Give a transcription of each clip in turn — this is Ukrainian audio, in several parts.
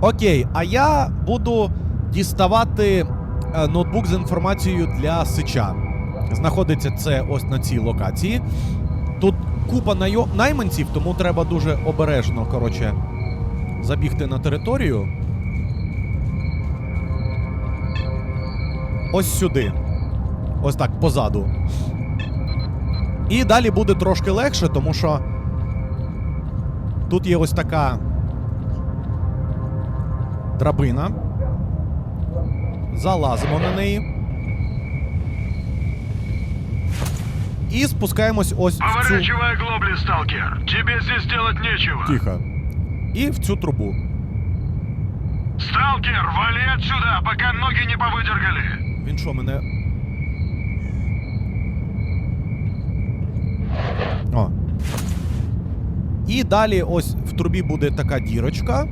Окей, а я буду діставати е, ноутбук з інформацією для сича. Знаходиться це ось на цій локації. Тут купа найманців, тому треба дуже обережно, коротше, забігти на територію. Ось сюди. Ось так, позаду. І далі буде трошки легше, тому що тут є ось така драбина. Залазимо на неї. І спускаємось ось в цю. Глобли, сталкер. Тебе здесь делать нечего. Тихо. І в цю трубу. Сталкер, вали отсюда, пока ноги не повыдергали. Він що, мене. О. І далі ось в трубі буде така дірочка.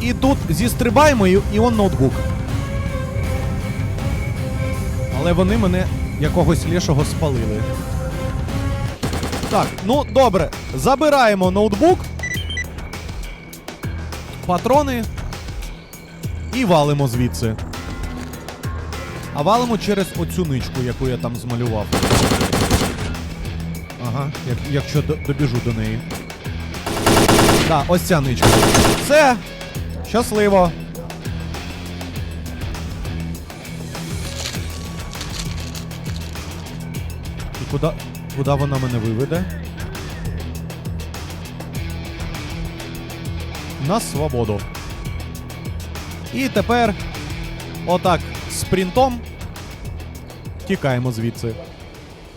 І тут зістрибаємо і, і он ноутбук. Але вони мене якогось лішого спалили. Так, ну добре. Забираємо ноутбук. Патрони. І валимо звідси. А валимо через оцю ничку, яку я там змалював. Ага, як, якщо до- добіжу до неї. Так, ось ця ничка. Все. Щасливо. І куди, куди вона мене виведе? На свободу. І тепер отак спринтом тікаємо звідси.